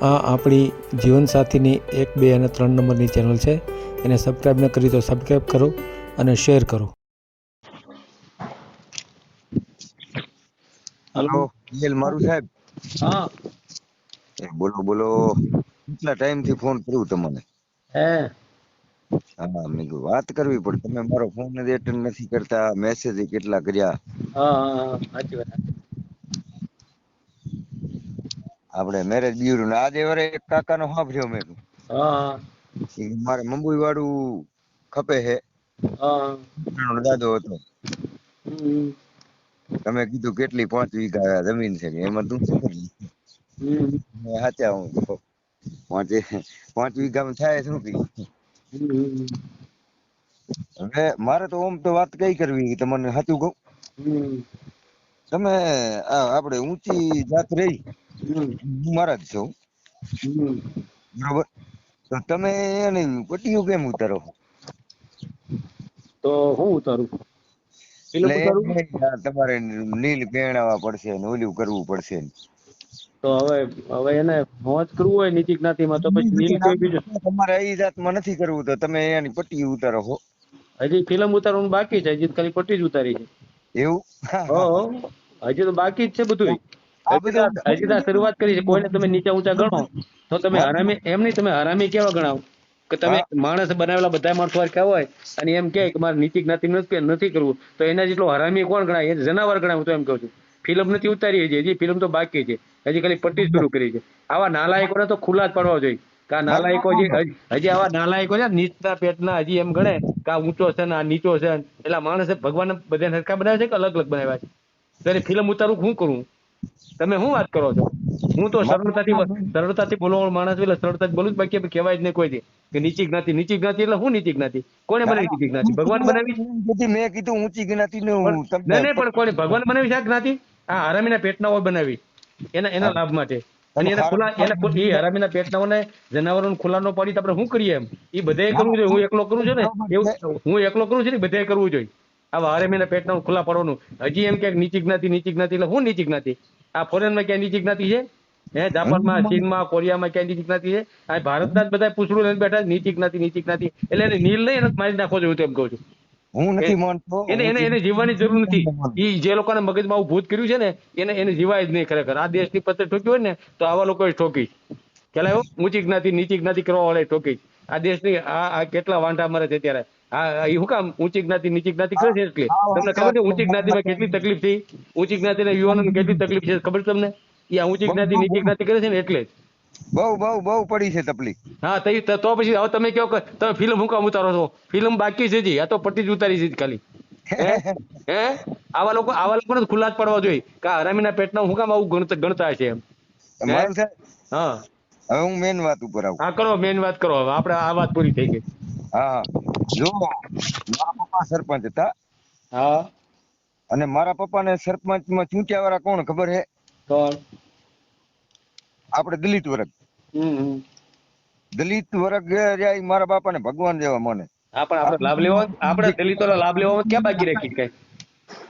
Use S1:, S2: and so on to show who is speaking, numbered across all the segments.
S1: આ આપણી જીવનસાથીની એક બે અને ત્રણ નંબરની ચેનલ છે. એને સબસ્ક્રાઈબ ન કરી તો સબસ્ક્રાઈબ કરો અને શેર કરો.
S2: હલો ઈમેલ મારું સાહેબ?
S3: હા.
S2: એ બોલો બોલો. કેટલા ટાઈમથી ફોન કર્યું તમને?
S3: હે.
S2: હા મેં કીધું વાત કરવી પડે. તમે મારો ફોન જ એટેન્ડ નથી કરતા. મેસેજ કેટલા કર્યા?
S3: હા હા હા સાચી વાત.
S2: આપણે મેરેજ બ્યુરો ને આજે વરે એક કાકા નો સાંભળ્યો મેં
S3: હા.
S2: મારે મુંબઈ વાળું ખપે
S3: હે.
S2: હા દાદો હતો. તમે કીધું કેટલી પાંચ વીઘા જમીન છે એમાં તું શું કરી હું પાંચ પાંચ વીઘામાં થાય શું કીધું હવે મારે તો ઓમ તો વાત કઈ કરવી તમને સાચું કહું. તમે આપણે ઊંચી જાત રહી. મારા જ છું. બરોબર? તો તમે એને પટ્ટીઓ કેમ ઉતારો
S3: તો હું ઉતારું?
S2: તમારે નીલ પહેણાવા પડશે ને ઓલું કરવું પડશે
S3: તો હવે હવે એને મોજ કરવું હોય નીતિ જ્ઞાતિમાં તો પછી નીલ કોઈ બીજું?
S2: તમારે એ જાતમાં નથી કરવું તો તમે એની પટ્ટી ઉતારો હો
S3: હજી ફિલ્મ ઉતારવાનું બાકી છે હજી ખાલી પટ્ટી જ ઉતારી છે.
S2: એવું.
S3: હજી તો બાકી જ છે બધું હજી તો શરૂઆત કરી છે. કોઈને તમે નીચા ઊંચા ગણો તો તમે હરામી એમ નહીં તમે હરામી કેવા ગણાવ? કે તમે માણસ બનાવેલા બધા માણસો કેવા હોય અને એમ કે મારે નીચી જ્ઞાતિ નથી કરવું તો એના જેટલો હરામી કોણ ગણાય? એ જનાવર ગણાય હું તો એમ કહું છું. ફિલ્મ નથી ઉતારી હજી હજી ફિલ્મ તો બાકી છે. હજી ખાલી પટ્ટી શરૂ કરી છે. આવા નાલાયકોને તો ખુલ્લા જ પડવા જોઈએ. કા આ નાલાયકો જે હજી આવા નાલાયકો છે નીચના પેટના હજી એમ ગણે કે આ ઊંચો છે ને આ નીચો છે એટલે માણસે ભગવાન બધાને સરખા બનાવ્યા છે કે અલગ અલગ બનાવ્યા છે? ત્યારે ફિલ્મ ઉતારું શું કરું? તમે શું વાત કરો છો? હું તો સરળતાથી સરળતાથી બોલવાનો માણસ એટલે સરળતાથી બોલું જ બાકી કહેવાય જ નહીં કોઈ કે નીચી જ્ઞાતિ નીચી જ્ઞાતિ એટલે શું નીચી જ્ઞાતિ? કોને બનાવી નીચી જ્ઞાતિ? ભગવાન બનાવી
S2: મેં કીધું ઊંચી જ્ઞાતિ ને
S3: નહીં પણ કોને ભગવાન બનાવી છે જ્ઞાતિ? આ હરામીના પેટના હોય બનાવી. એના એના લાભ માટે. અને એના ખુલ્લા એના એ હરામીના પેટનાઓને જનાવરોને ખુલ્લા ન પાડી તો આપણે શું કરીએ એમ? એ બધાએ કરવું જોઈએ હું એકલો કરું છું ને? એવું હું એકલો કરું છું ને બધાએ કરવું જોઈએ. આવા હરામીના પેટના ખુલ્લા પાડવાનું. હજી એમ કે નીચી જ્ઞાતિ નીચી જ્ઞાતિ એટલે હું નીચી જ્ઞાતિ? આ ફોરેનમાં ક્યાં નીચી છે? હે જાપાનમાં ચીનમાં કોરિયામાં ક્યાં નીચી છે? આ ભારતના જ બધા પૂછડું લઈને બેઠા નીચી જ્ઞાતિ નીચી જ્ઞાતિ એટલે એને નીલ નહીં એને મારી નાખો જોઈએ તેમ કહું છું.
S2: હું નથી માનતો
S3: એને એને એને જીવવાની જરૂર નથી. એ જે લોકોને મગજમાં આવું ભૂત કર્યું છે ને એને એને જીવાય જ નહીં ખરેખર. આ દેશની પત્ર ઠોકી હોય ને તો આવા લોકોએ ઠોકી ખ્યાલ આવ્યો ઊંચી જ્ઞાતિ નીચી જ્ઞાતિ કરવા વાળા ઠોકી આ દેશની આ કેટલા વાંઢા મરે છે ત્યારે એ શું કામ ઊંચી જ્ઞાતિ નીચી જ્ઞાતિ કરે છે એટલે? તમને ખબર છે ઊંચી જ્ઞાતિમાં કેટલી તકલીફ થઈ ઊંચી જ્ઞાતિના યુવાનોને કેટલી તકલીફ છે ખબર તમને? એ આ ઊંચી જ્ઞાતિ નીચી જ્ઞાતિ કરે છે ને એટલે
S2: બહુ બહુ બહુ પડી છે તકલીફ.
S3: હા તો તો પછી હવે તમે કહો તમે ફિલ્મ હું કામ ઉતારો છો? ફિલ્મ બાકી છે જી આ તો પટ્ટી જ ઉતારી છે ખાલી. હે? હે? આવા લોકો આવા લોકોને ખુલ્લા જ પડવા જોઈએ કે હરામીના પેટના હું કામ આવું ગણત- ગણતા છે એમ. હા?
S2: હવે હું મેન વાત ઉપર આવું.
S3: હા કરો મેન વાત કરો હવે. આપણે આ વાત પૂરી થઈ ગઈ.
S2: હા. જો મારા પપ્પા સરપંચ હતા
S3: હા.
S2: અને મારા પપ્પાને સરપંચમાં ચૂંટ્યા વાળા કોણ ખબર હે?
S3: કોણ?
S2: આપણે દલિત વર્ગ. દલિત વર્ગ ઈ મારા બાપાને ભગવાન જેવા મને.
S3: પણ આપણે લાભ લેવા આપણે દલિતોના લાભ લેવામાં ક્યાં બાકી રાખી કઈ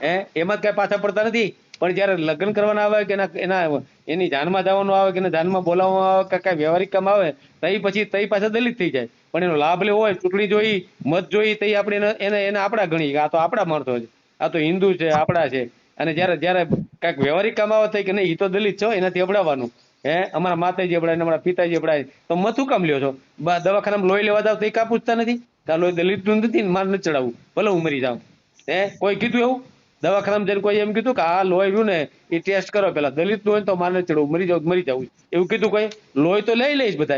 S3: હે? એમાં કઈ પાછા પડતા નથી. પણ જયારે લગ્ન કરવાના આવે કે એના એના એની જાનમાં જવાનું આવે કે એના જાનમાં બોલાવવામાં આવે કે કઈ વ્યવહારિક કામ આવે તઈ પછી તઈ પાછા દલિત થઈ જાય. પણ એનો લાભ લેવો હોય, ચૂંટણી જોઈ, મત જોઈ તઈ આપણે એને એને આપણા ગણી આ તો આપણા માણસો છે. આ તો હિન્દુ છે, આપણા છે. અને જયારે જયારે કંઈક વ્યવહારિક કામ આવે થાય કે નહીં એ તો દલિત છો, એનાથી અબડાવવાનું. હે? અમારા માતાજી અબડાય અમારા પિતાજી અબડાય તો મત શું કામ લ્યો છો? દવાખાનામાં લોહી લેવા જાવ તો એ કા નથી? કે લોહી દલિતનું નથી ને મારે નથી ભલે હું મરી જાઉં. હે? કોઈ કીધું એવું? દવાખાનામાં જઈને કોઈ એમ કીધું કે આ લોહી રહ્યું ને એ ટેસ્ટ કરો પેલા. દલિતનું હોય તો મારે નથી ચડવું. મરી જાવ મરી જવું એવું કીધું કોઈ? લોહી તો લઈ લઈશ બધા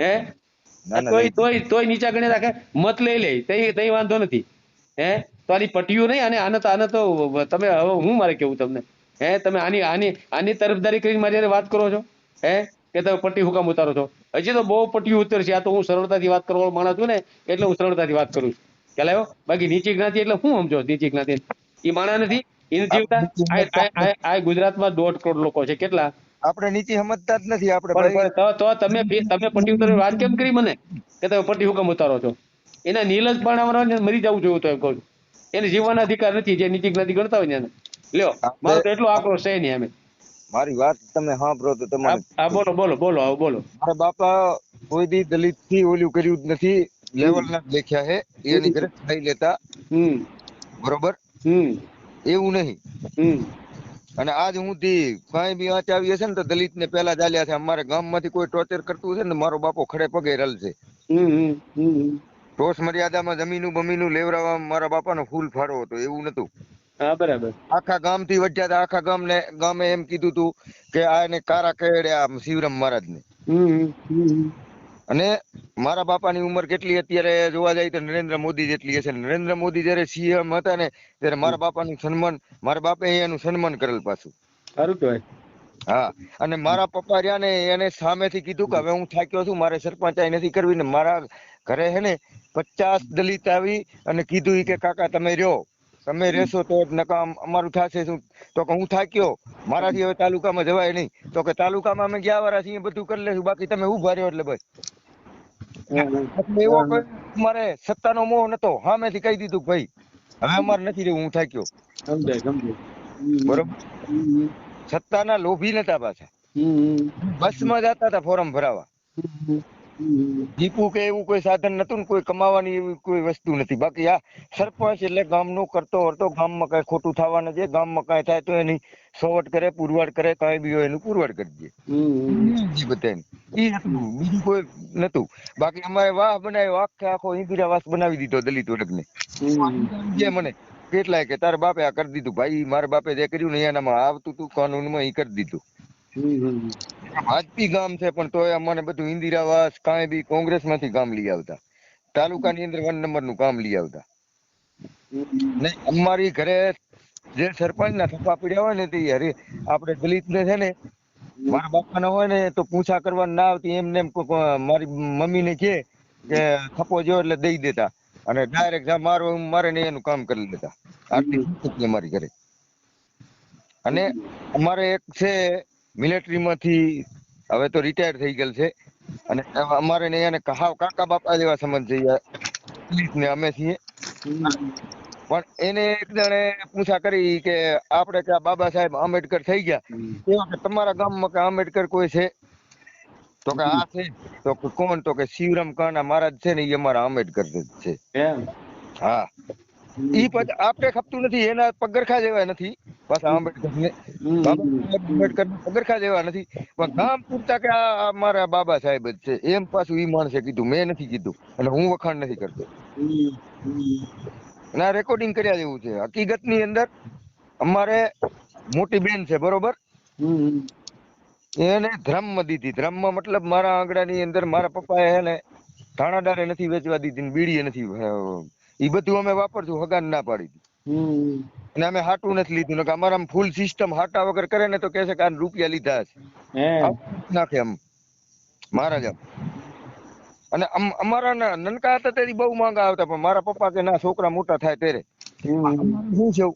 S3: હે? તોય તોય તોય નીચા ગણી રાખે. મત લઈ લે. તઈ તઈ વાંધો નથી. હે? તો આની પટ્યું નહીં અને આને તો આને તો તમે હવે હું મારે કેવું તમને? હે? તમે આની આની આની તરફદારી કરીને મારી વાત કરો છો? હે? કે તમે પટ્ટી હુકામ ઉતારો છો? હજી તો બહુ પટ્ટીઓ ઉતરશે. આ તો હું સરળતાથી વાત કરવા માણસ છું ને એટલે હું સરળતાથી વાત કરું છું. ખ્યાલ બાકી નીચી જ્ઞાતિ એટલે હું સમજો નીચી જ્ઞાતિ? એ માણસ નથી એને જીવતા આ ગુજરાતમાં દોઢ કરોડ લોકો છે. કેટલા?
S2: આપણે નીતિ સમજતા જ નથી આપણે
S3: તો તમે તમે પટ્ટી ઉતારવાની વાત કેમ કરી મને? કે તમે પટ્ટી હુકમ ઉતારો છો. એના નીલજ જ મરી જવું જોયું તો એમ કહું એને જીવવાનો અધિકાર નથી જે નીતિ જ્ઞાતિ ગણતા હોય ને લ્યો મારો તો એટલો આક્રોશ છે નહીં અમે
S2: મારી વાત તમે સાંભળો તો
S3: હા
S2: તમને
S3: હા, બોલો બોલો બોલો આવો બોલો.
S2: મારા બાપા કોઈ દી દલિતથી ઓલું કર્યું જ નથી લેવલ ના દેખ્યા હે એની ઘરે ખાઈ લેતા.
S3: હમ.
S2: બરોબર?
S3: હમ.
S2: એવું નહીં.
S3: હમ.
S2: અને આજ સુધી કઈ બી આવી હશે ને તો દલિત ને પેલા ચાલ્યા છે. અમારે ગામમાંથી કોઈ ટોર્ચર કરતું હશે ને મારો બાપો ખડે પગે
S3: રલ છે
S2: ટોસ મર્યાદામાં જમીનું બમીનું લેવડાવવામાં મારા બાપાનો ફૂલ ફાળો હતો એવું નતું.
S3: હા બરાબર.
S2: આખા ગામથી વચ્યા હતા. આખા ગામ ને ગામે એમ કીધું તું કે આ એને કારા આમ શિવરામ મહારાજ ને અને મારા બાપાની ઉંમર કેટલી અત્યારે જોવા જાય તો નરેન્દ્ર મોદી જેટલી હશે. નરેન્દ્ર મોદી જયારે સીએમ હતા ને ત્યારે મારા બાપાનું સન્માન મારા બાપે એનું સન્માન કરેલ પાછું.
S3: સારું કહેવાય.
S2: હા અને મારા પપ્પા રહ્યા ને એને સામેથી કીધું કે હવે હું થાક્યો છું મારે સરપંચાઈ નથી કરવી ને મારા ઘરે હે ને પચાસ દલિત આવી અને કીધું એ કે કાકા તમે રહ્યો. તમે રહેશો તો નકામ અમારું થશે શું? તો કે હું થાક્યો. મારાથી હવે તાલુકામાં જવાય નહીં. તો કે તાલુકામાં અમે ગયા વાળા છીએ બધું કરી લેશું. બાકી તમે ઊભા રહ્યો એટલે બસ. એટલે એવો. કોઈ મારે સત્તાનો મોહ નતો. સામેથી કહી દીધું ભાઈ હવે અમારે નથી રહેવું હું થાક્યો.
S3: સમજાય સમજાય.
S2: બરોબર? સત્તાના લોભી નતા પાછા.
S3: બસ
S2: બસમાં જતા હતા ફોરમ ભરાવા. દીપુ કે એવું કોઈ સાધન નતું કોઈ કમાવાની એવી કોઈ વસ્તુ નથી. બાકી આ સરપંચ એટલે ગામનું કરતો હરતો ગામમાં કઈ ખોટું થવાનું છે ગામમાં કઈ થાય તો એની સોવટ કરે પુરવાડ કરે કઈ બી હોય એનું પુરવાડ કરી દે. ઈ બધાને. હતું. બીજું કોઈ નતું. બાકી અમારે વાહ બનાવ્યો આખે આખો ઇન્દિરાવાસ બનાવી દીધો દલિત
S3: હમ.
S2: જે મને કેટલાય કે તારા બાપે આ કરી દીધું. ભાઈ મારા બાપે જે કર્યું ને એનામાં આવતું તું કાનૂનમાં એ કરી દીધું.
S3: હમ
S2: ભાજપી ગામ છે પણ તોય અમને બધું ઇન્દિરાવાસ કાંઈ બી કોંગ્રેસમાંથી કામ લઈ આવતા. તાલુકાની અંદર વન નંબરનું કામ લઈ આવતા. ને અમારી ઘરે જે સરપંચ ના થપ્પા પીડ્યા હોય ને તે હરી આપણે દલિત ને છે ને મારા બાપા ના હોય ને તો પૂછા કરવા ના આવતી એમ કોક, મારી મમ્મી ને કે થપ્પો જો એટલે દઈ દેતા. અને ડાયરેક્ટ મારો મારે ને એનું કામ કરી લેતા. આટલી મારી ઘરે. અને અમારે એક છે મિલિટરી માંથી હવે તો રિટાયર થઈ ગયેલ છે. અને અમારે એને હાવ કાકા બાપા જેવા સંબંધ છે. ને અમે છીએ. પણ એને એક જણે પૂછા કરી કે આપણે કે બાબા સાહેબ આંબેડકર થઈ ગયા. એવા કે તમારા ગામમાં કે આંબેડકર કોઈ છે? તો કે આ છે. તો કે કોણ? તો કે શિવરામ કાના મહારાજ છે ને એ અમારા આંબેડકર છે. હા. ઈ પદ આપે ખપતું નથી એના પગરખા જેવા નથી. બસ આંબેડકર ને
S3: હમ.
S2: બાબા સાહેબ આંબેડકર ના પગરખા જેવા નથી. પણ કામ પૂરતા કે આ મારા બાબા સાહેબ જ છે. એમ પાછું ઈ માણસે કીધું મેં નથી કીધું. અને હું વખાણ નથી કરતો. આ રેકોર્ડિંગ કર્યા જેવું છે. હકીકતની અંદર અમારે મોટી બેન છે બરોબર. એને ધ્રમમાં દીધી ધ્રમમાં મતલબ મારા આંગણાની અંદર મારા પપ્પાએ એને ને ધાણાદારે નથી વેચવા દીધી ને બીડીએ નથી એ બધું અમે વાપરશું હગાન ના પાડી દીધું અને અમે હાટું નથી લીધું ને અમારા ફૂલ સિસ્ટમ હાટા વગર કરે ને તો કે છે કે આ રૂપિયા લીધા છે. નાખે એમ મહારાજ અને અમારા નનકા હતા તેથી બહુ માંગા આવતા પણ મારા પપ્પા કે ના છોકરા મોટા થાય ત્યારે. શું છે?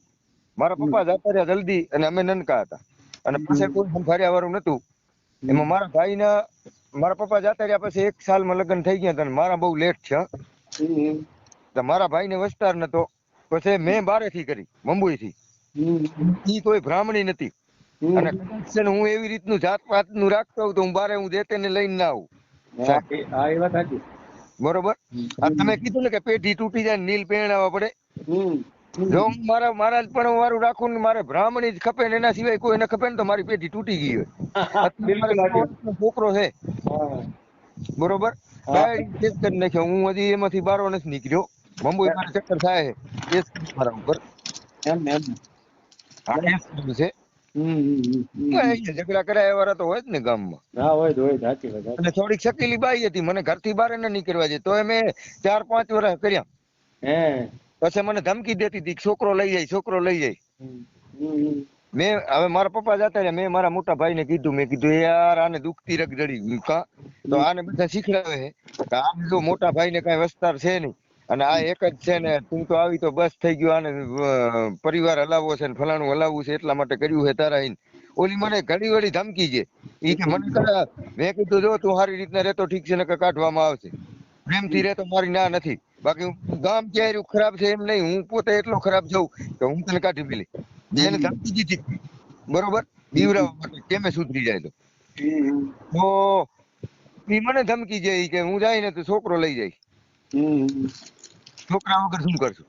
S2: મારા પપ્પા જતા રહ્યા જલ્દી અને અમે નનકા હતા. અને પાસે કોઈ સંભાર્યા વાળું નતું. એમાં મારા ભાઈના મારા પપ્પા જતા રહ્યા પછી એક સાલમાં લગ્ન થઈ ગયા હતા મારા બહુ લેટ છે હં. ભાઈ ને વસ્તાર નતો. પછી મેં બારે થી કરી મુંબઈ થી ઈ કોઈ બ્રાહ્મણી નથી. અને હું એવી રીતનું જાત પાતનું રાખતો તો હું બારે હું દેતે ને લઈને ના આવું. બરોબર? તમે કીધું ને કે પેઢી તૂટી જાય નીલ પહેરાવા પડે. જો હું મારા મારા પણ મારું રાખું ને મારે બ્રાહ્મણી જ ખપે ને એના સિવાય કોઈ ને ખપે ને તો મારી પેઢી તૂટી ગઈ હોય. મારો છોકરો છે. બરોબર? કરી નાખ્યો. હું હજી એમાંથી બારો નથી નીકળ્યો. મુંબઈ મારે ચક્કર થાય. એ મારા ઉપર.
S3: એમ એમ.
S2: હા કેસ છે. ઝઘડા કરાયા વાળા તો હોય જ ને ગામમાં.
S3: હા હોય હોય સાચી વાત
S2: અને થોડીક શકીલી બાઈ હતી મને ઘરથી બહાર ન નીકળવા દે. તો મેં ચાર પાંચ વર્ષ કર્યા.
S3: હે.
S2: પછી મને ધમકી દેતી હતી છોકરો લઈ જાય છોકરો લઈ જાય. મેં હવે મારા પપ્પા જતા રહ્યા. મેં મારા મોટા ભાઈ ને કીધું મેં કીધું યાર આને દુખતી રગ જડી કા તો આને બધા શીખડાવે આમ જો મોટા ભાઈ ને કઈ વસ્તાર છે નહીં. અને આ એક જ છે ને તું તો આવી તો બસ થઈ ગયું આને પરિવાર હલાવવો છે ને ફલાણું હલાવવું છે એટલા માટે કર્યું છે તારા ઈન. ઓલી મને ઘડી વળી ધમકી છે. ઈ કે મને તારા મેં કીધું જો તું સારી રીતના રહેતો ઠીક છે ને કાઢવામાં આવશે. પ્રેમથી રહેતો મારી ના નથી. બાકી હું ગામ ક્યાંય ખરાબ છે એમ નહીં હું પોતે એટલો ખરાબ જઉં કે હું તને કાઢી પેલી એને ધમકી દીધી બરોબર? બીવરાવવા માટે કેમે સુધરી જાય તો? તો ઈ મને ધમકી જાય કે હું જાય ને તો છોકરો લઈ જાય. છોકરા વગર શું કરશું?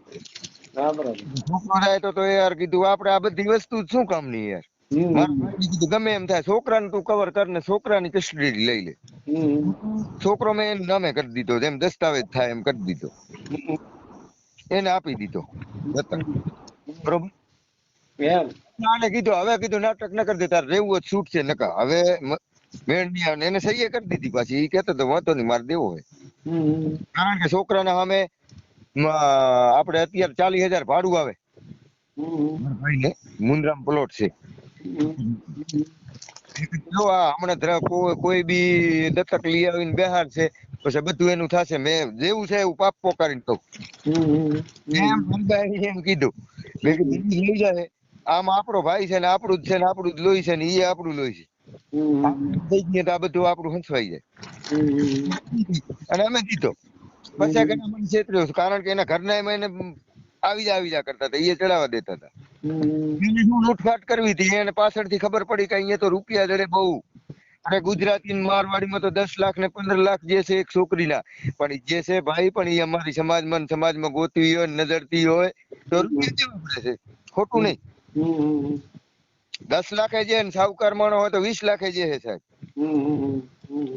S2: છોકરો જાય તો તો યાર કીધું આપણે આ બધી વસ્તુ શું કામની યાર? મારા ભાઈને કીધું ગમે એમ થાય છોકરાને તું કવર કર ને છોકરાની કસ્ટડી લઈ લે. છોકરો મેં એનું નામે કરી દીધો જેમ દસ્તાવેજ થાય એમ કરી દીધો. એને આપી દીધો બરોબર? આને કીધું હવે કીધું નાટક ન કરી દે તારે રહેવું જ છૂટ છે નકા. હવે મેળની મેળ આવે એને સહીએ કરી દીધી પાછી. એ કહેતો તો વાંધો નહીં મારે દેવો હોય. કારણ કે છોકરાના સામે આપણે અત્યારે ચાલીસ હજાર ભાડું આવે. ભાઈને પ્લોટ છે. જો આ હમણાં કોઈ કોઈ બી દત્તક લઈ આવીને બેહાર છે પછી બધું એનું થશે. મેં જેવું છે એવું પાપ પોકારીને કહું. એમ કીધું. મેં કીધું લઈ જાય. આમ આપણો ભાઈ છે ને આપણું જ છે ને આપણું જ લોહી છે ને એ આપણું લોહી છે. થઈ ગયું તો આ બધું આપણું હંસવાઈ જાય. અને અમે જીતો પછી કે મને છેતર્યો. કારણ કે એના ઘરના એમાં એને આવી જા આવી જા કરતા હતા એ ચડાવવા દેતા હતા. એને શું લૂંટફાટ કરવી હતી એને પાછળથી ખબર પડી કે અહીંયા તો રૂપિયા જડે બહુ. અને ગુજરાતી મારવાડીમાં તો દસ લાખ ને પંદર લાખ જે છે એક છોકરીના. પણ જે છે ભાઈ પણ એ અમારી સમાજમાં સમાજમાં ગોતવી હોય નજરતી હોય તો રૂપિયા દેવા પડે છે? ખોટું નહીં. દસ લાખે જે સાવકાર માણો હોય તો વીસ લાખે જે છે સાહેબ.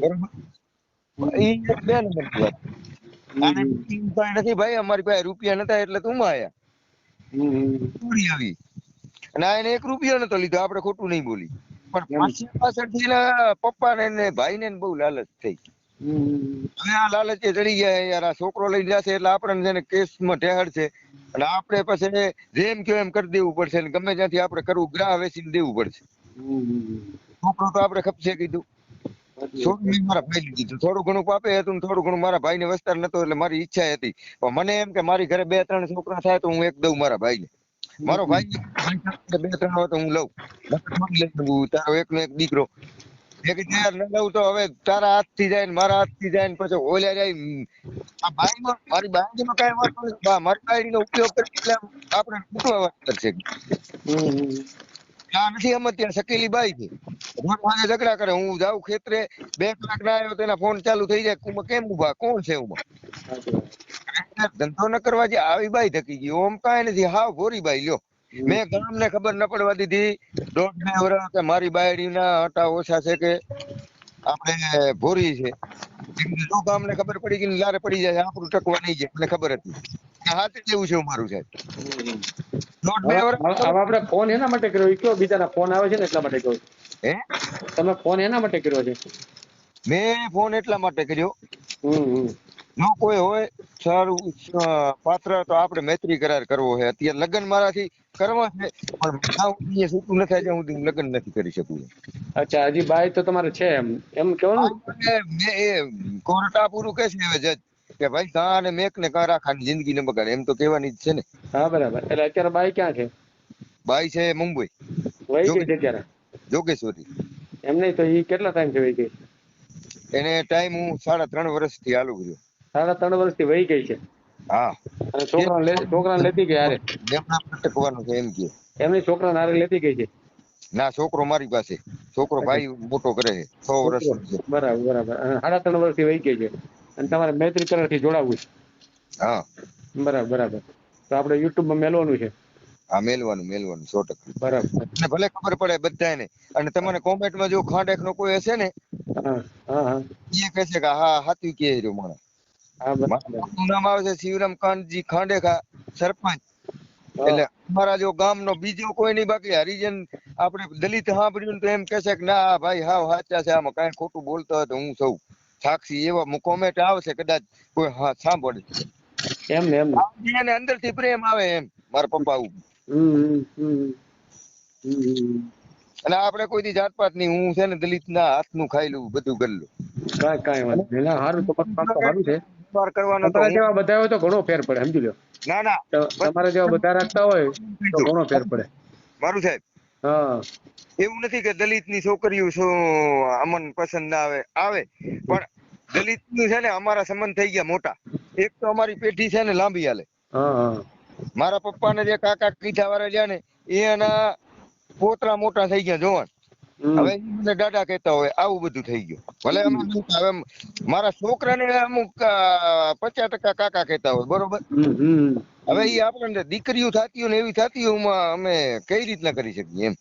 S2: બરોબર? ઈ બે નંબરની વાત. નથી ભાઈ અમારી પાસે રૂપિયા નતા એટલે તું આયા. ચોરી આવી. અને આ એને એક રૂપિયો નતો લીધો આપણે ખોટું નહીં બોલી. પણ પાછળ પાછળથી એના પપ્પા ને ભાઈ ને બહુ લાલચ થઈ. હવે આ લાલચે ચડી ગયા યાર આ છોકરો લઈ જશે એટલે આપણને છે ને કેસમાં છે. અને આપણે પછી જેમ કયો એમ કરી દેવું પડશે ને ગમે ત્યાંથી આપણે કરવું ગ્રાહ વેચીને દેવું પડશે. છોકરો તો આપણે ખપશે કીધું. થોડું મેં મારા ભાઈને દીધું થોડું ઘણું પાપે હતું ને થોડું ઘણું મારા ભાઈને વિસ્તાર નતો એટલે મારી ઈચ્છા હતી. પણ મને એમ કે મારી ઘરે બે ત્રણ છોકરા થાય તો હું એક દઉં મારા ભાઈને. મારો ભાઈ બે ત્રણ હોય તો હું લઉં. તારો એક નો એકનો એક દીકરો. એક કીધું ન લઉં તો હવે તારા હાથથી જાય ને મારા હાથથી જાય ને પછી ઓલ્યા જાય. આ બાઈમાં મારી બાઈડીમાં કઈ વાંધો મારી બાઈડીનો ઉપયોગ કરી એટલે આપણે મૂકવા વાત કરશે આ નથી સમજતી શકેલી બાઈ છે. રોજ માથે ઝઘડા કરે, હું જાઉં ખેતરે, બે કલાક ના આવ્યો તેના ફોન ચાલુ થઈ જાય કુમા કેમ ઊભા કોણ છે ઊભા ધંધો ન કરવા જે આવી બાઈ થકી ગઈ, ઓમ કાંઈ નથી. હાવ ભોરી બાઈ, લ્યો. મેં ગામ ને ખબર ન પડવા દીધી. દોઢ બે વર્ષ કે મારી બાયડીના આટા ઓછા છે કે આપણે ભોરી છે. એમ જો ગામને ખબર પડી ગઈ લારે પડી જાય આપણું ટકવા નહીં જાય મને ખબર હતી. કે હાથે જેવું છે મારું સાહેબ.
S3: આપણે ફોન એના માટે કર્યો? કયો બીજાના ફોન આવે છે ને એટલા માટે કહું
S2: હે?
S3: તમે ફોન એના માટે કર્યો છે?
S2: મેં ફોન એટલા માટે કર્યો?
S3: હમ હમ.
S2: જો કોઈ હોય સારું પાત્ર તો આપણે મૈત્રી કરાર કરવો છે અત્યારે લગ્ન મારાથી કરવા છે પણ મારા છૂટું ન થાય હું લગ્ન નથી કરી શકું.
S3: અચ્છા હજી બાય તો તમારે છે એમ એમ
S2: કેવાનું? મેં એ કોર્ટા પૂરું કે છે હવે જજ કે ભાઈ કા અને મેક ને કાં રાખવાની જિંદગી ન બગાડે એમ તો કહેવાની જ છે ને.
S3: હા બરાબર. એટલે અત્યારે બાય ક્યાં છે?
S2: બાઈ છે મુંબઈ.
S3: વહી ગઈ છે અત્યારે?
S2: જોગેશ્વરી.
S3: એમ નહીં તો એ કેટલા ટાઈમથી વહી ગઈ?
S2: એને ટાઈમ હું સાડા ત્રણ વર્ષથી ચાલુ કર્યો.
S3: સાડા ત્રણ વર્ષથી વહી ગઈ છે.
S2: હા.
S3: અને છોકરા છોકરાને લેતી ગઈ હારે.
S2: એમના ભટકવાનું છે એમ કે.
S3: એમની છોકરાને હારે લેતી ગઈ છે?
S2: ના છોકરો મારી પાસે. છોકરો ભાઈ મોટો કરે છે છ. વર્ષ
S3: બરાબર. બરાબર સાડા ત્રણ વર્ષથી વહી ગઈ છે. અને તમારે મૈત્રી કરારથી જોડાવવું છે.
S2: હા.
S3: બરાબર બરાબર. તો આપણે યુટ્યુબમાં મેલવાનું છે.
S2: હા મેલવાનું મેલવાનું સો ટકા.
S3: બરાબર.
S2: અને ભલે ખબર પડે બધાને અને તમને કોમેન્ટમાં જો ખાંડેક નો કોઈ હશે ને
S3: હા હા
S2: એ કહે છે કે હા હાથી કે રહ્યો માણસ. નામ આવે છે શિવરામ કાંતજી ખાંડેખા સરપંચ. એટલે અમારા જો ગામનો બીજો કોઈ નહીં બાકી હરિજન આપણે દલિત સાંભળ્યું તો એમ કહેશે કે ના ભાઈ હાવ સાચા છે આમાં કાંઈ ખોટું બોલતો હોય તો હું સૌ સાક્ષી એવા કોમેન્ટ આવશે કદાચ કોઈ હા સાંભળે.
S3: એમ ને એમ. ને
S2: એને અંદરથી પ્રેમ આવે એમ મારા પપ્પા
S3: હમ.
S2: અને આપણે કોઈ દી જાતપાત નહીં હું છે ને દલિત ના હાથનું ખાઈ લઉં બધું ગલ્લું
S3: કાંઈ કાંઈ વાંધો નહીં. ના કામ તો સારું છે.
S2: વાર કરવાનો
S3: તમારા જેવા બધા હોય તો ઘણો ફેર પડે સમજી લો.
S2: ના ના.
S3: તમારા જેવા બધા રાખતા હોય તો ઘણો ફેર પડે.
S2: મારું સાહેબ.
S3: હા.
S2: એવું નથી કે દલિતની છોકરીઓ શું અમન પસંદ ના આવે આવે. પણ દલિતનું છે ને અમારા સંબંધ થઈ ગયા મોટા. એક તો અમારી પેઢી છે ને લાંબી હાલે. મારા પપ્પા ને જે કાકા કીધા વાળા રહ્યા ને એના પોતરા મોટા થઈ ગયા જોવાન. હવે મને દાદા કહેતા હોય આવું બધું થઈ ગયું. ભલે હવે મારા છોકરાને અમુક પચાસ ટકા કાકા કહેતા હોય બરોબર. હવે એ આપણને દીકરીઓ થતી હોય ને એવી થતી હોય અમે કઈ રીતના કરી શકીએ એમ?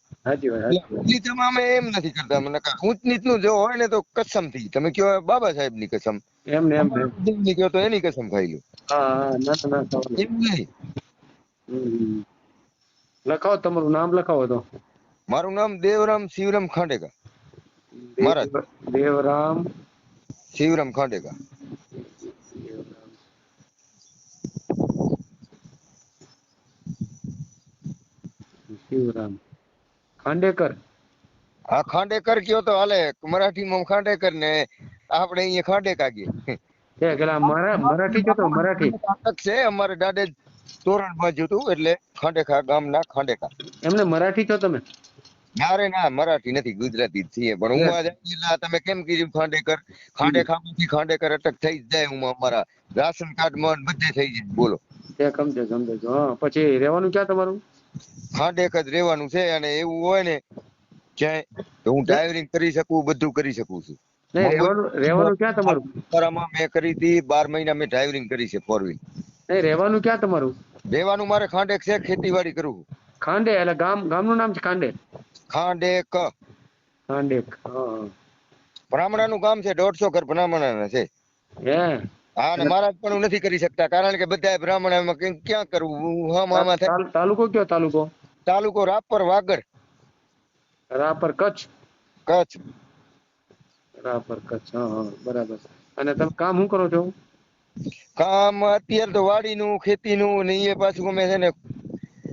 S2: અમે એમ નથી કરતા મને ઊંચ નીચનું જો હોય ને તો કસમથી તમે કયો બાબા સાહેબની કસમ.
S3: એમ ને એમ ની.
S2: કયો તો એની કસમ ખાઈ લો. એવું નહીં.
S3: લખાવો તમારું નામ લખાવો તો.
S2: મારું નામ દેવરામ શિવરામ ખાંડેકા. મહારાજ.
S3: દેવરામ.
S2: શિવરામ ખાંડેકા.
S3: શિવરામ. ખાંડેકર.
S2: હા ખાંડેકર કયો તો હાલે મરાઠીમાં ખાંડેકર ને આપણે અહીંયા ખાંડેકા કહીએ.
S3: છે પેલા મરાઠી કયો તો મરાઠી.
S2: નાટક છે અમારે દાદે તોરણ બાજુ હતું એટલે ખાંડેખા ગામના ખાંડેકા.
S3: એમને મરાઠી છો તમે?
S2: ના રે ના મરાઠી નથી ગુજરાતી જ છીએ. પણ હું આજે એટલે તમે કેમ કીધું ખાંડેકર? ખાંડેખામાંથી ખાંડેકર અટક થઈ જ જાય હું અમારા. રાશન કાર્ડમાં બધે થઈ જાય. બોલો.
S3: તે સમજે સમજે હા પછી રહેવાનું ક્યાં તમારું?
S2: ખાંડેક જ રહેવાનું છે અને એવું હોય ને ક્યાંય તો હું ડ્રાઇવિંગ કરી શકું બધું કરી શકું છું.
S3: નહીં રહેવાનું રહેવાનું ક્યાં તમારું?
S2: કરામાં મેં કરી હતી બાર મહિના મેં ડ્રાઇવિંગ કરી છે ફોર વ્હીલ
S3: નહીં રહેવાનું ક્યાં તમારું?
S2: રહેવાનું મારે ખાંડેક છે ખેતીવાડી કરું.
S3: ખાંડે એટલે ગામ ગામનું નામ છે ખાંડે?
S2: ખાંડેક.
S3: ખાંડેક હા.
S2: બ્રાહ્મણાનું ગામ છે દોઢસો ઘર બ્રાહ્મણાના છે.
S3: હે?
S2: હા ને મહારાજ પણ હું નથી કરી શકતા કારણ કે બધા બ્રાહ્મણ ક્યાં કરવું? હમ થાય.
S3: તાલુકો કયો તાલુકો?
S2: તાલુકો રાપર વાગડ.
S3: રાપર કચ્છ?
S2: કચ્છ.
S3: રાપર કચ્છ હા હા બરાબર. અને તમે કામ શું કરો છો?
S2: કામ અત્યારે તો વાડીનું ખેતીનું ને એ પાછું અમે છે ને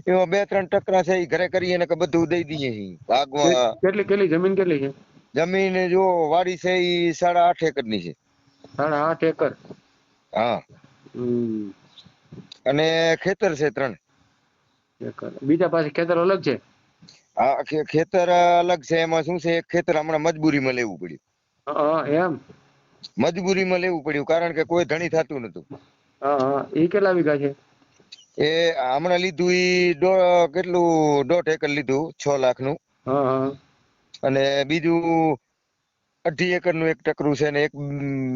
S2: એમાં બે ત્રણ ટકરા છે એ ઘરે કરીએ ને કે બધું દઈ દઈએ છીએ ભાગમાં
S3: કેટલી કેટલી જમીન કેટલી છે?
S2: જમીન જો વાડી છે એ સાડા આઠ એકરની છે.
S3: સાડા આઠ એકર?
S2: હા. અને ખેતર છે ત્રણ.
S3: એકર. બીજા પાસે ખેતર અલગ છે?
S2: હા ખેતર અલગ છે. એમાં શું છે એક ખેતર હમણાં મજબૂરીમાં લેવું પડ્યું.
S3: એમ હા, એમ?
S2: મજબૂરીમાં લેવું પડ્યું કારણ કે કોઈ ધણી થતું નતું.
S3: હા હા. એ કેટલા વીઘા છે?
S2: એ હમણાં લીધું ઈ કેટલું દોઢ એકર લીધું છ લાખનું
S3: હા હા.
S2: અને બીજું અઢી એકરનું એક ટકરું છે ને એક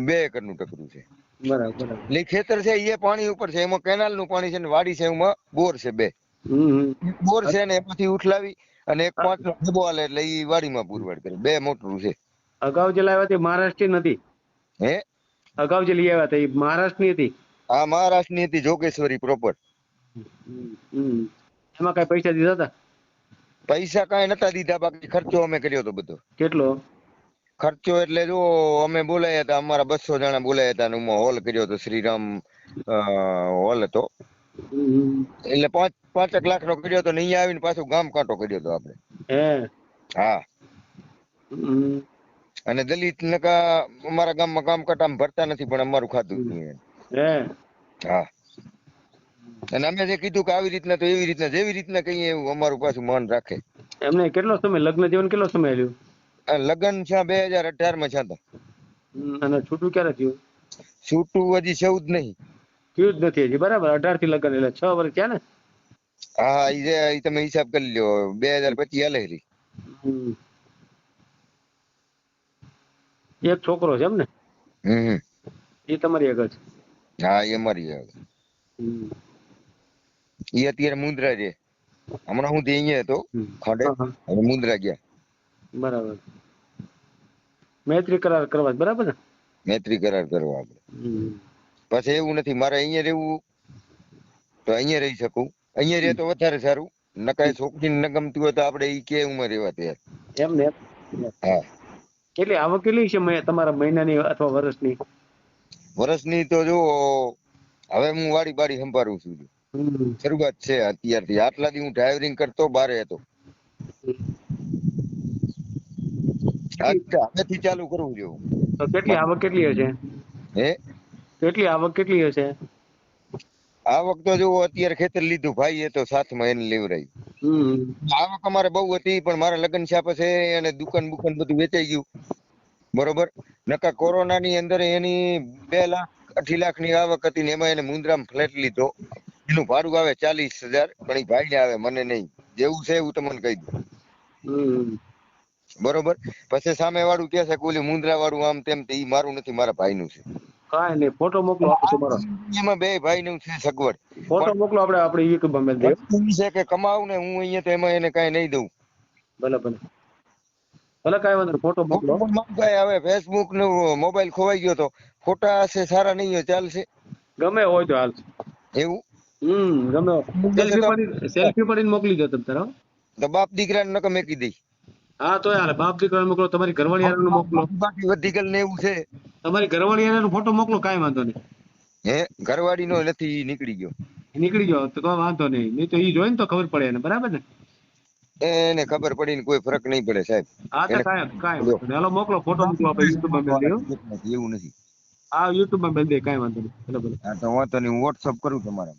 S2: બે એકરનું ટકરું છે.
S3: બરાબર
S2: એટલે ખેતર છે એ પાણી ઉપર છે એમાં કેનાલનું પાણી છે ને વાડી છે એમાં બોર છે બે. બોર છે ને એમાંથી ઉઠલાવી અને એક પાંચ નો ડબ્બો આલે એટલે ઈ વાડીમાં પુરવાડ કરે બે મોટરું છે.
S3: અગાઉ જે લાવ્યા તે મહારાષ્ટ્ર નથી
S2: હે?
S3: અગાઉ જે લઈ આવ્યા તે મહારાષ્ટ્ર મહારાષ્ટ્રની હતી?
S2: મહારાષ્ટ્રની હતી જોગેશ્વરી પ્રોપર.
S3: એમાં કઈ પૈસા દીધા હતા?
S2: પૈસા કઈ નતા દીધા બાકી ખર્ચો અમે કર્યો હતો બધો.
S3: કેટલો?
S2: ખર્ચો એટલે જો અમે બોલાયા હતા અમારા બસો જણા બોલાયા હતા અને હોલ કર્યો હતો શ્રીરામ હોલ હતો. એટલે પાંચ પાંચેક લાખ નો કર્યો હતો ને અહીંયા આવીને પાછું ગામ કાંટો કર્યો હતો આપણે.
S3: હે?
S2: હા. અને દલિત નકા અમારા ગામમાં કામ કટામ ભરતા નથી પણ અમારું ખાતું
S3: હા.
S2: અને અમે જે કીધું કે આવી રીતના તો એવી રીતના જેવી રીતના કહીએ એવું અમારું પાછું માન રાખે.
S3: એમને કેટલો સમય લગ્ન જીવન કેટલો સમય
S2: લ્યો લગ્ન છે બે હજાર અઢારમાં છે
S3: અને છૂટું ક્યારે થયું?
S2: છૂટું હજી ચૌદ નહીં.
S3: થયું જ નથી હજી બરાબર? અઢારથી લગ્ન એટલે છ વર્ષ થયા ને?
S2: હા ઈ જે ઈ તમે હિસાબ કરી લ્યો બે હજાર પચીસ હાલે રહી.
S3: એક છોકરો છે એમ ને?
S2: હમ.
S3: એ તમારી આગળ છે?
S2: હા એ અમારી આવે ઈ અત્યારે મુંદ્રા છે. હમણાં હું અહીંયા હતો. ખાડે. હવે મુંદ્રા ગયા.
S3: બરાબર. મૈત્રી કરાર કરવા બરાબર ને?
S2: મૈત્રી કરાર કરવા આપણે. પછી એવું નથી મારે અહીંયા રહેવું તો અહીંયા રહી શકું. અહીંયા રહે તો વધારે સારું. નકાય છોકરી ન ગમતું હોય તો આપણે ઈ કે ઉંમર રહેવા તૈયાર.
S3: એમ ને?
S2: હા.
S3: કેટલી આવક કેટલી છે તમારા મહિનાની અથવા વર્ષની?
S2: વર્ષની તો જો હવે હું વાડી બાડી સંભાળું છું. શરૂઆત છે અત્યારથી. આટલા દી હું ડ્રાઇવિંગ કરતો બારે હતો. હવેથી ચાલુ કરવું જેવું
S3: કેટલી આવક કેટલી હશે?
S2: હે?
S3: કેટલી આવક કેટલી હશે?
S2: આવક તો જો અત્યારે ખેતર લીધું. ભાઈ એ તો સાથમાં એને લેવરાયું
S3: હમ.
S2: આવક અમારે બહુ હતી પણ મારા લગ્ન છે પછી અને દુકાન બુકાન બધું વેચાઈ ગયું. બરોબર? નકા કોરોના ની અંદર એની બે લાખ અઢી લાખની આવક હતી ને એમાં એને મુંદ્રામ ફ્લેટ લીધો. એનું ભાડું આવે ચાલીસ હજાર પણ એ ભાઈ ને આવે મને નહીં. જેવું છે એવું તમને કહી દઉં. બરોબર? પછી સામે વાળું કે છે કોલી મુંદ્રા વાળું આમ તેમ તે ઈ મારું નથી મારા ભાઈનું છે.
S3: કાંઈ નહીં ફોટો મોકલો
S2: એમાં બે ભાઈનું છે સગવડ.
S3: ફોટો મોકલો આપણે આપણે યુટ્યુબમાં મેલ દઈએ
S2: વસ્તુ ઈ છે કે કમાવ ને હું અહીંયા તો એમાં એને કાંઈ નહીં દઉં.
S3: ભલે ભલે. ભલે કાંઈ વાંધો ફોટો મોકલો.
S2: કાંઈ હવે ફેસબુક નો મોબાઈલ ખોવાઈ ગયો તો ફોટા હશે સારા નહીં હોય ચાલશે.
S3: ગમે હોય તો હાલ.
S2: એવું?
S3: હમ ગમે. સેલ્ફી પડીને મોકલી દો તમે તારો
S2: તો બાપ દીકરાને મેકી દઈ.
S3: હા તો હાલે બાપ દીકરાને મોકલો તમારી ઘરવાળી હારેનો મોકલો
S2: બાકી વધી ને એવું છે.
S3: તમારી ઘરવાળી ફોટો મોકલો કાંઈ વાંધો નહીં.
S2: હે ઘરવાળીનો નથી નીકળી ગયો.
S3: નીકળી ગયો તો કોઈ વાંધો નહીં. નહીં તો ઈ જોઈને તો ખબર પડે એને બરાબર ને?
S2: એને ખબર પડીને કોઈ ફરક નહીં પડે સાહેબ.
S3: હા તો કાંઈ કાંઈ હાલો મોકલો ફોટો મોકલો આપણે યુટ્યુબમાં મેલ
S2: એવું નથી.
S3: હા યુટ્યુબમાં મેલ દઈએ કાંઈ વાંધો નહીં. ભલે ભલે
S2: હા તો વાંધો નહીં હું વોટ્સઅપ કરું તમારા